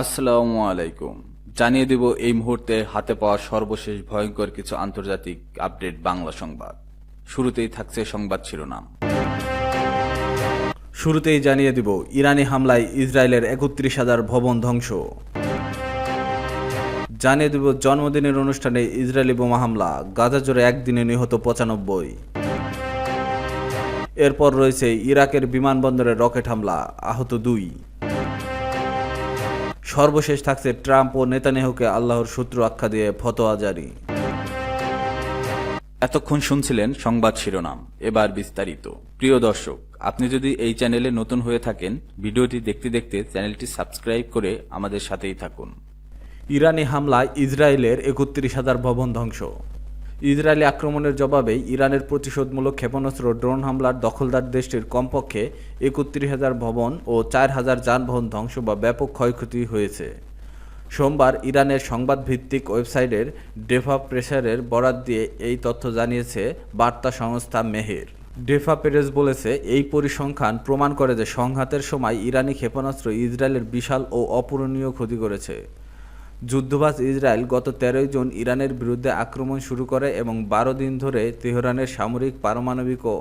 আসসালামু আলাইকুম। জানিয়ে দেব এই মুহূর্তে হাতে পাওয়া সর্বশেষ ভয়ঙ্কর কিছু আন্তর্জাতিক আপডেট বাংলা সংবাদ। শুরুতেই থাকছে সংবাদ শিরোনাম। শুরুতেই জানিয়ে দিব, ইরানি হামলায় ইসরায়েলের একত্রিশ হাজার ভবন ধ্বংস। জানিয়ে দেব, জন্মদিনের অনুষ্ঠানে ইসরায়েলি বোমা হামলা, গাজা জোরে একদিনে নিহত পঁচানব্বই। এরপর রয়েছে ইরাকের বিমানবন্দরে রকেট হামলা, আহত দুই। সর্বশেষ থাকছে ট্রাম্প ও নেতানিয়াহুকে আল্লাহর শত্রু আখ্যা দিয়ে ফতোয়া জারি। এতক্ষণ শুনছিলেন সংবাদ শিরোনাম। এবার বিস্তারিত। প্রিয় দর্শক আপনি যদি এই চ্যানেলে নতুন হয়ে থাকেন ভিডিওটি দেখতে দেখতে চ্যানেলটি সাবস্ক্রাইব করে আমাদের সাথেই থাকুন। ইরানি হামলায় ইসরায়েলের একত্রিশ হাজার ভবন ধ্বংস। ইসরায়েলি আক্রমণের জবাবে ইরানের প্রতিশোধমূলক ক্ষেপণাস্ত্র ড্রোন হামলার দখলদার দেশটির কমপক্ষে একত্রিশ হাজার ভবন ও চার হাজার যানবাহন ধ্বংস বা ব্যাপক ক্ষয়ক্ষতি হয়েছে। সোমবার ইরানের সংবাদ ভিত্তিক ওয়েবসাইটের ডেফা প্রেসারের বরাত দিয়ে এই তথ্য জানিয়েছে বার্তা সংস্থা মেহের। ডেফা পেরেস বলেছে, এই পরিসংখ্যান প্রমাণ করে যে সংঘাতের সময় ইরানি ক্ষেপণাস্ত্র ইসরায়েলের বিশাল ও অপূরণীয় ক্ষতি করেছে। যুদ্ধবাজ ইসরায়েল গত তেরোই জুন ইরানের বিরুদ্ধে আক্রমণ শুরু করে এবং বারো দিন ধরে তেহরানের সামরিক, পারমাণবিক ও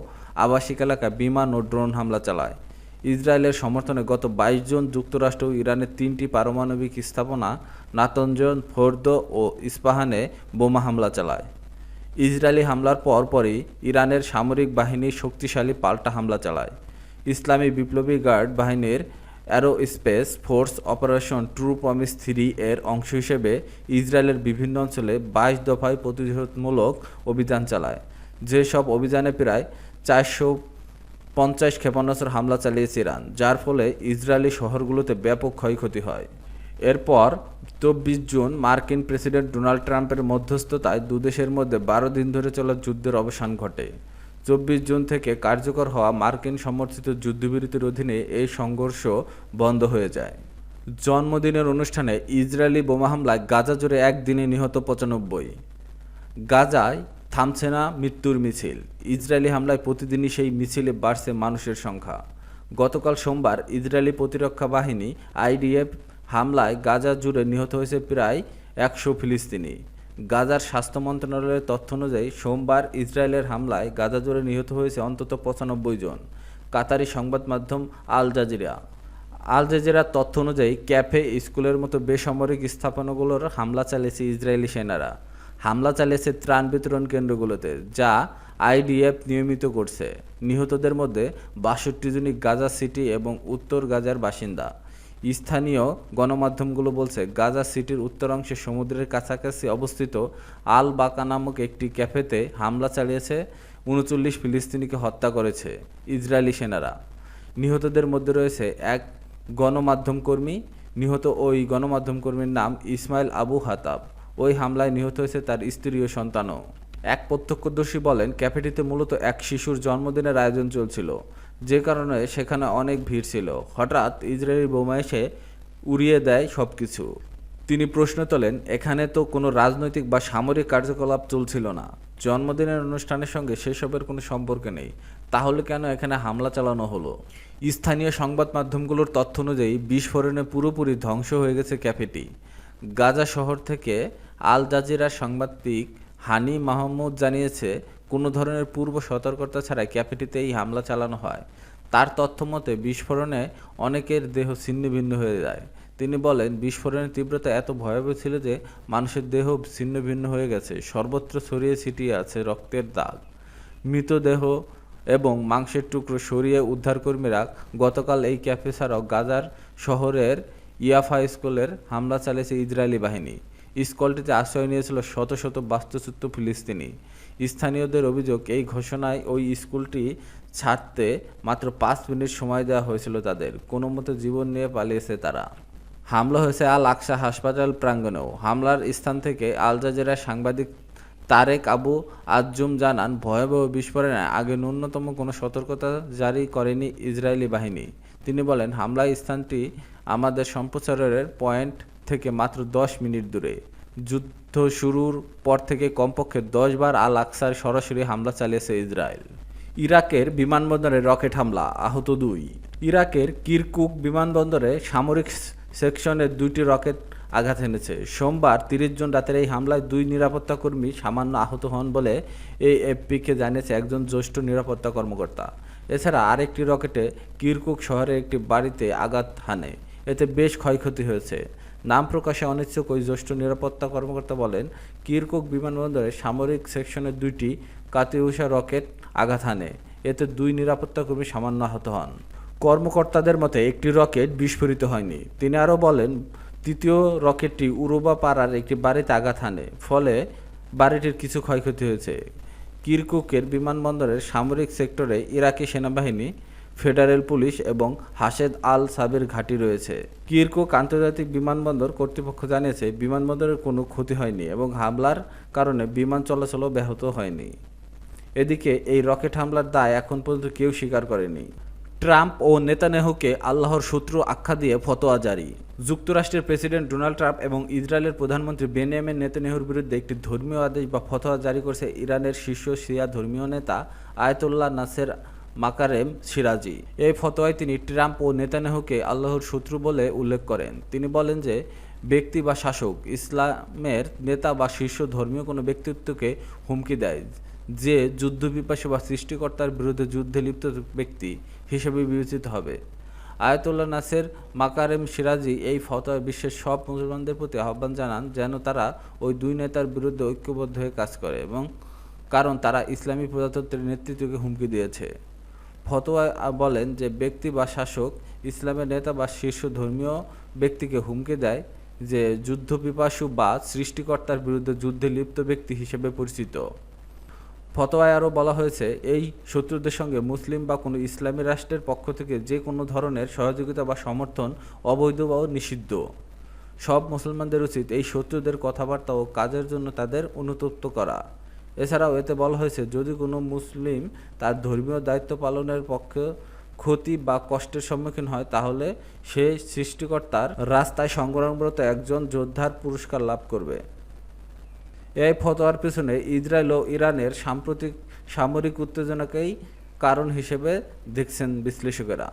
আবাসিক এলাকায় বিমান ও ড্রোন হামলা চালায়। ইসরায়েলের সমর্থনে গত বাইশ জুন যুক্তরাষ্ট্র ইরানের তিনটি পারমাণবিক স্থাপনা নাতঞ্জন ফোর্দ ও ইস্পাহানে বোমা হামলা চালায়। ইসরায়েলি হামলার পরপরই ইরানের সামরিক বাহিনী শক্তিশালী পাল্টা হামলা চালায়। ইসলামী বিপ্লবী গার্ড বাহিনীর aerospace force operation true promise three এর অংশ হিসেবে ইসরায়েলের বিভিন্ন অঞ্চলে বাইশ দফায় প্রতিরোধমূলক অভিযান চালায়। যেসব অভিযানে প্রায় চারশো পঞ্চাশ ক্ষেপণাস্ত্র হামলা চালিয়েছে ইরান, যার ফলে ইসরায়েলি শহরগুলোতে ব্যাপক ক্ষয়ক্ষতি হয়। এরপর চব্বিশ জুন মার্কিন প্রেসিডেন্ট ডোনাল্ড ট্রাম্পের মধ্যস্থতায় দুদেশের মধ্যে বারো দিন ধরে চলা যুদ্ধের অবসান ঘটে। চব্বিশ জুন থেকে কার্যকর হওয়া মার্কিন সমর্থিত যুদ্ধবিরতির অধীনে এই সংঘর্ষ বন্ধ হয়ে যায়। জন্মদিনের অনুষ্ঠানে ইসরায়েলি বোমা হামলায় গাজা জুড়ে একদিনে নিহত পঁচানব্বই। গাজায় থামছে না মৃত্যুর মিছিল। ইসরায়েলি হামলায় প্রতিদিনই সেই মিছিলে বাড়ছে মানুষের সংখ্যা। গতকাল সোমবার ইসরায়েলি প্রতিরক্ষা বাহিনী আইডিএফ হামলায় গাজা জুড়ে নিহত হয়েছে প্রায় একশো ফিলিস্তিনি। গাজার স্বাস্থ্য মন্ত্রণালয়ের তথ্য অনুযায়ী, সোমবার ইসরায়েলের হামলায় গাজা জুড়ে নিহত হয়েছে অন্তত পঁচানব্বই জন, কাতারি সংবাদ মাধ্যম আল জাজিরা। আল জাজিরার তথ্য অনুযায়ী, ক্যাফে, স্কুলের মতো বেসামরিক স্থাপনাগুলোর হামলা চালিয়েছে ইসরায়েলি সেনারা। হামলা চালিয়েছে ত্রাণ বিতরণ কেন্দ্রগুলোতে, যা আইডিএফ নিয়মিত করছে। নিহতদের মধ্যে বাষট্টি জনই গাজা সিটি এবং উত্তর গাজার বাসিন্দা। স্থানীয় গণমাধ্যমগুলো বলছে, গাজা সিটির উত্তরাংশে সমুদ্রের কাছাকাছি অবস্থিত আল বাকা নামক একটি ক্যাফেতে হামলা চালিয়েছে উনচল্লিশ ফিলিস্তিনিকে হত্যা করেছে ইসরায়েলি সেনারা। নিহতদের মধ্যে রয়েছে এক গণমাধ্যম কর্মী, নিহত ওই গণমাধ্যম কর্মীর নাম ইসমাইল আবু হাতাব। ওই হামলায় নিহত হয়েছে তার স্ত্রী ও সন্তানও। এক প্রত্যক্ষদর্শী বলেন, ক্যাফেটিতে মূলত এক শিশুর জন্মদিনের আয়োজন চলছিল। যে কারণে সেখানে অনেক ভিড় ছিল। হঠাৎ ইসরায়েলি বোমা এসে উড়িয়ে দেয় সব কিছু তিনি প্রশ্ন তোলেন, এখানে তো কোনো রাজনৈতিক বা সামরিক কার্যকলাপ চলছিল না। জন্মদিনের অনুষ্ঠানের সঙ্গে সেসবের কোনো সম্পর্ক নেই। তাহলে কেন এখানে হামলা চালানো হলো? স্থানীয় সংবাদ মাধ্যমগুলোর তথ্য অনুযায়ী, বিস্ফোরণে পুরোপুরি ধ্বংস হয়ে গেছে ক্যাফেটি। গাজা শহর থেকে আল জাজিরার সাংবাদিক হানি মাহমুদ জানিয়েছে কোনো ধরনের পূর্ব সতর্কতা ছাড়াই ক্যাফেটিতে এই হামলা চালানো হয়। তার তথ্য মতে বিস্ফোরণে অনেকের দেহ ছিন্ন ভিন্ন হয়ে যায়। তিনি বলেন, বিস্ফোরণের তীব্রতা এত ভয়াবহ ছিল যে মানুষের দেহ ছিন্ন ভিন্ন হয়ে গেছে, সর্বত্র ছড়িয়ে ছিটিয়ে আছে রক্তের দাগ। মৃতদেহ এবং মাংসের টুকরো সরিয়ে উদ্ধারকর্মীরা গতকাল এই ক্যাফে ছাড়াও গাজার শহরের ইয়াফা স্কুলের হামলা চালিয়েছে ইসরায়েলি বাহিনী। স্কুলটিতে আশ্রয় নিয়েছিল শত শত বাস্তুচ্যুত ফিলিস্তিনি। স্থানীয়দের অভিযোগ, এই ঘোষণায় ওই স্কুলটি ছাড়তে মাত্র পাঁচ মিনিট সময় দেওয়া হয়েছিল তাদের। কোনো মতো জীবন নিয়ে পালিয়েছে তারা। হামলা হয়েছে আল আকসা হাসপাতাল প্রাঙ্গণেও। হামলার স্থান থেকে আল জাজিরা সাংবাদিক তারেক আবু আজজুম জানান, ভয়াবহ বিস্ফোরণে আগে ন্যূনতম কোনো সতর্কতা জারি করেনি ইসরায়েলি বাহিনী। তিনি বলেন হামলা স্থানটি আমাদের সম্প্রচারের পয়েন্ট থেকে মাত্র দশ মিনিট দূরে। যুদ্ধ শুরুর পর থেকে কমপক্ষে দশ বার আল আকসার সরাসরি হামলা চালিয়েছে ইসরায়েল। ইরাকের বিমানবন্দরে রকেট হামলা, আহত দুই। ইরাকের কিরকুক বিমানবন্দরে সামরিক সেকশনের দুইটি রকেট আঘাত এনেছে। সোমবার তিরিশ জন রাতের এই হামলায় দুই নিরাপত্তা কর্মী সামান্য আহত হন বলে এই এফপিকে জানিয়েছে একজন জ্যেষ্ঠ নিরাপত্তা কর্মকর্তা। এছাড়া আরেকটি রকেটে কিরকুক শহরের একটি বাড়িতে আঘাত হানে। এতে বেশ ক্ষয়ক্ষতি হয়েছে। নাম প্রকাশে অনিচ্ছুক ওই জ্যেষ্ঠ নিরাপত্তা কর্মকর্তা বলেন, কিরকুক বিমানবন্দরে সামরিক সেকশনের দুইটি কাতিউষা রকেট আঘাত হানে। এতে দুই নিরাপত্তা কর্মী সামান্য আহত হন। কর্মকর্তাদের মতে, একটি রকেট বিস্ফোরিত হয়নি। তিনি আরও বলেন, তৃতীয় রকেটটি উরুবা পাড়ার একটি বাড়িতে আঘাত হানে, ফলে বাড়িটির কিছু ক্ষয়ক্ষতি হয়েছে। কিরকুকের বিমানবন্দরের সামরিক সেক্টরে ইরাকি সেনাবাহিনী ফেডারেল পুলিশ এবং হাসেদ আল সাবের ঘাঁটি রয়েছে। কিরকুক আন্তর্জাতিক বিমানবন্দর কর্তৃপক্ষ জানিয়েছে, বিমানবন্দরের কোনো ক্ষতি হয়নি এবং হামলার কারণে বিমান চলাচলও ব্যাহত হয়নি। এদিকে এই রকেট হামলার দায় এখন পর্যন্ত কেউ স্বীকার করেনি। ট্রাম্প ও নেতানেহুকে আল্লাহর শত্রু আখ্যা দিয়ে ফতোয়া জারি। যুক্তরাষ্ট্রের প্রেসিডেন্ট ডোনাল্ড ট্রাম্প এবং ইসরায়েলের প্রধানমন্ত্রী বেনিয়ামিন নেতানেহুর বিরুদ্ধে একটি ধর্মীয় আদেশ বা ফতোয়া জারি করেছে ইরানের শীর্ষ শিয়া ধর্মীয় নেতা আয়তুল্লাহ নাসের মাকারেম সিরাজি। এই ফতোয়ায় তিনি ট্রাম্প ও নেতানেহুকে আল্লাহর শত্রু বলে উল্লেখ করেন। তিনি বলেন যে, ব্যক্তি বা শাসক, ইসলামের নেতা বা শীর্ষ ধর্মীয় কোনো ব্যক্তিত্বকে হুমকি দেয়, যে যুদ্ধবিপাসী বা সৃষ্টিকর্তার বিরুদ্ধে যুদ্ধে লিপ্ত ব্যক্তি হিসেবে বিবেচিত হবে। আয়াতুল্লাহ নাসের মাকারেম সিরাজি এই ফতোয়া বিশ্বের সব মুসলমানদের প্রতি আহ্বান জানান যেন তারা ওই দুই নেতার বিরুদ্ধে ঐক্যবদ্ধ হয়ে কাজ করে এবং কারণ তারা ইসলামী প্রজাতন্ত্রের নেতৃত্বকে হুমকি দিয়েছে। ফতোয়া বলেন যে ব্যক্তি বা শাসক ইসলামের নেতা বা শীর্ষ ধর্মীয় ব্যক্তিকে হুমকি দেয় যে যুদ্ধপিপাসু বা সৃষ্টিকর্তার বিরুদ্ধে যুদ্ধে লিপ্ত ব্যক্তি হিসেবে পরিচিত। ফতোয়ায় আরও বলা হয়েছে, এই শত্রুদের সঙ্গে মুসলিম বা কোনো ইসলামী রাষ্ট্রের পক্ষ থেকে যে কোনো ধরনের সহযোগিতা বা সমর্থন অবৈধ বা নিষিদ্ধ। সব মুসলমানদের উচিত এই শত্রুদের কথাবার্তা ও কাজের জন্য তাদের অনুতপ্ত করা। এছাড়াও এতে বলা হয়েছে, যদি কোনো মুসলিম তার ধর্মীয় দায়িত্ব পালনের পক্ষে ক্ষতি বা কষ্টের সম্মুখীন হয়, তাহলে সে সৃষ্টিকর্তার রাস্তায় সংগ্রামরত একজন যোদ্ধার পুরস্কার লাভ করবে। এই ফতোয়ার পিছনে ইসরায়েল ও ইরানের সাম্প্রতিক সামরিক উত্তেজনাকেই কারণ হিসেবে দেখছেন বিশ্লেষকেরা।